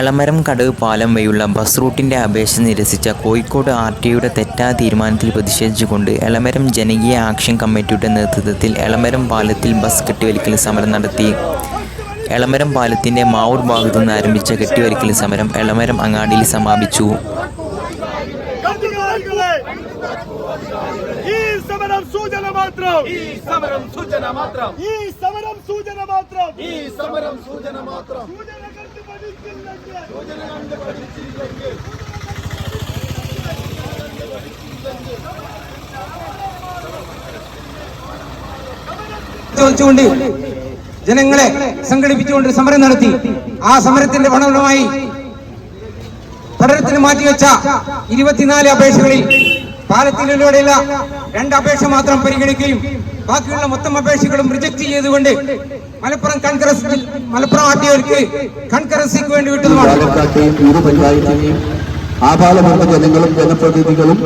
എളമരം കടവ് പാലം വഴിയുള്ള ബസ് റൂട്ടിന്റെ അപേക്ഷ നിരസിച്ച കോഴിക്കോട് ആർ ടിയുടെ തെറ്റാ തെറ്റായ തീരുമാനത്തിൽ പ്രതിഷേധിച്ചുകൊണ്ട് എളമരം ജനകീയ ആക്ഷൻ കമ്മിറ്റിയുടെ നേതൃത്വത്തിൽ എളമരം പാലത്തിൽ ബസ് കെട്ടിവലിക്കൽ സമരം നടത്തി. എളമരം പാലത്തിന്റെ മാവൂർ ഭാഗത്തു നിന്ന് ആരംഭിച്ച കെട്ടിവലിക്കൽ സമരം എളമരം അങ്ങാടിയിൽ സമാപിച്ചു. ഈ സമരം സൂചന മാത്രം. ഈ സമരം സൂചന മാത്രം. ഈ സമരം സൂചന മാത്രം. ഈ സമരം സൂചന മാത്രം. ജനങ്ങളെ സംഘടിപ്പിച്ചുകൊണ്ട് സമരം നടത്തി. ആ സമരത്തിന്റെ ഫലമായി പഠനത്തിന് മാറ്റിവെച്ച ഇരുപത്തിനാല് അപേക്ഷകളിൽ പാലത്തിലൂടെയുള്ള രണ്ട് അപേക്ഷ മാത്രം പരിഗണിക്കുകയും ബാക്കിയുള്ള മൊത്തം അപേക്ഷകളും റിജക്ട് ചെയ്തുകൊണ്ട് മലപ്പുറം കൺഗ്രസ് മലപ്പുറം കൺകറൻസിക്ക് വേണ്ടി വിട്ടതുമാണ്. ആഭാലമുള്ള ജനങ്ങളും ജനപ്രതിനിധികളും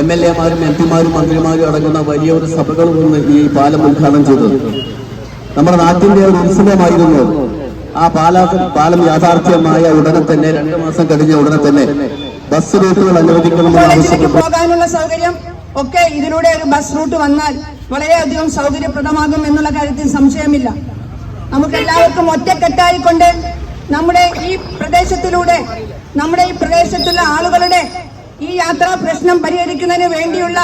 എം എൽ എമാരും എം പിമാരും മന്ത്രിമാരും അടങ്ങുന്ന വലിയൊരു സഭകളും ഇന്ന് ഈ പാലം ഉദ്ഘാടനം ചെയ്തത്. നമ്മുടെ നാട്ടിന്റെ ഒരു ഉത്സവമായിരുന്നു. ആ പാല പാലം യാഥാർത്ഥ്യമായ ഉടനെ തന്നെ രണ്ടു മാസം കഴിഞ്ഞ ഉടനെ തന്നെ ബസ് റൂട്ടുകൾ അനുവദിക്കണമെന്ന് ആവശ്യപ്പെട്ടു. പോകാനുള്ള സൗകര്യം ഒക്കെ ഇതിലൂടെ ഒരു ബസ് റൂട്ട് വന്നാൽ വളരെയധികം സൗകര്യപ്രദമാകും എന്നുള്ള കാര്യത്തിൽ സംശയമില്ല. നമുക്കെല്ലാവർക്കും ഒറ്റക്കെട്ടായിക്കൊണ്ട് നമ്മുടെ ഈ പ്രദേശത്തിലൂടെ നമ്മുടെ ഈ പ്രദേശത്തുള്ള ആളുകളുടെ ഈ യാത്രാ പ്രശ്നം പരിഹരിക്കുന്നതിന് വേണ്ടിയുള്ള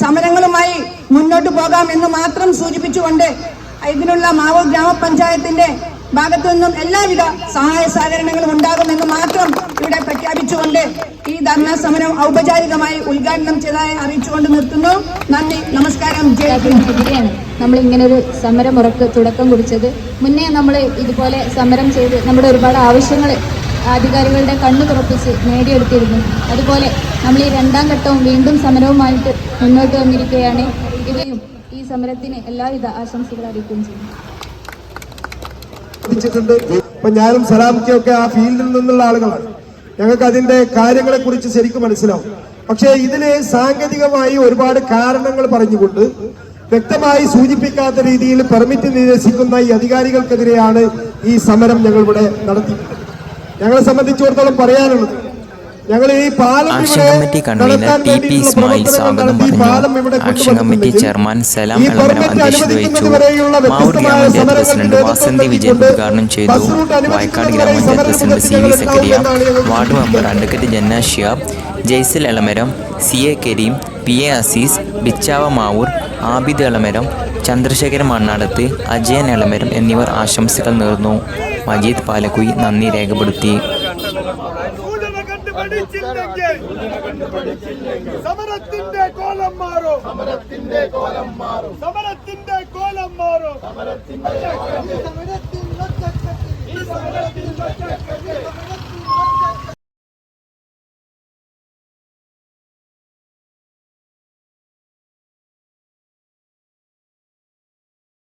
സമരങ്ങളുമായി മുന്നോട്ട് പോകാം എന്ന് മാത്രം സൂചിപ്പിച്ചുകൊണ്ട് ഇതിനുള്ള മാവൂർ ഗ്രാമപഞ്ചായത്തിന്റെ ഭാഗത്തു നിന്നും എല്ലാവിധ സഹായ സഹകരണങ്ങളും ഉണ്ടാകുമെന്ന് മാത്രം ഇവിടെ പ്രഖ്യാപിച്ചുകൊണ്ട് ഈ ധർണാ സമരം ഔപചാരികമായി ഉദ്ഘാടനം ചെയ്തതായി അറിയിച്ചുകൊണ്ട് നിർത്തുന്നു. നന്ദി നമസ്കാരം എതിരെയാണ് നമ്മൾ ഇങ്ങനെ ഒരു സമരം ഉറക്ക് തുടക്കം കുറിച്ചത്. മുന്നേ നമ്മൾ ഇതുപോലെ സമരം ചെയ്ത് നമ്മുടെ ഒരുപാട് ആവശ്യങ്ങൾ അധികാരികളുടെ കണ്ണു തുറപ്പിച്ച് നേടിയെടുത്തിരുന്നു. അതുപോലെ നമ്മൾ ഈ രണ്ടാം ഘട്ടവും വീണ്ടും സമരവുമായിട്ട് മുന്നോട്ട് വന്നിരിക്കുകയാണ്. ഇവയും ഈ സമരത്തിന് എല്ലാവിധ ആശംസകൾ അറിയിക്കുകയും ചെയ്യുന്നു. പഠിച്ചിട്ടുണ്ട് ഇപ്പൊ ഞാനും സലാമിക്കും ഒക്കെ ആ ഫീൽഡിൽ നിന്നുള്ള ആളുകളാണ്. ഞങ്ങൾക്ക് അതിന്റെ കാര്യങ്ങളെ കുറിച്ച് ശരിക്കും മനസ്സിലാവും. പക്ഷേ ഇതിന് സാങ്കേതികമായി ഒരുപാട് കാരണങ്ങൾ പറഞ്ഞുകൊണ്ട് വ്യക്തമായി സൂചിപ്പിക്കാത്ത രീതിയിൽ പെർമിറ്റ് നിരസിക്കുന്ന ഈ അധികാരികൾക്കെതിരെയാണ് ഈ സമരം ഞങ്ങൾ ഇവിടെ നടത്തിയിട്ടുള്ളത്. ഞങ്ങളെ സംബന്ധിച്ചിടത്തോളം പറയാനുള്ളത് ആക്ഷൻ ഇവിടെ കമ്മിറ്റി കൺവീനർ നടത്താൻ ടി പി വേണ്ടിയിട്ടുള്ള ഇസ്മായിൽ പ്രവർത്തനങ്ങൾ സ്വാഗതം ഈ പാലം പറഞ്ഞു action committee chairman Salam Elamaram അധ്യക്ഷത വഹിച്ചു. അനുവദിക്കുന്നതുവരെയുള്ള മാവൂർ ഗ്രാമപഞ്ചായത്ത് സമരങ്ങൾക്ക് പ്രസിഡന്റ് വാസന്തി വിജയൻ ഉദ്ഘാടനം ചെയ്തു. വായക്കാട് ഗ്രാമപഞ്ചായത്ത് president C V Zakariya ward member advocate Janna Shiyab Jaisal Elamaram C A Kareem P A Azeez Bichava Mavoor Abid Elamaram Chandrasekharan Mannadath Ajayan Elamaram എന്നിവർ ആശംസകൾ നേർന്നു. മജീദ് പാലക്കുയി നന്ദി രേഖപ്പെടുത്തി. പഠിച്ചില്ലെങ്കിൽ സമരത്തിന്റെ കോലം മാറും. സമരത്തിന്റെ കോലം മാറും. സമരത്തിന്റെ കോലം മാറും.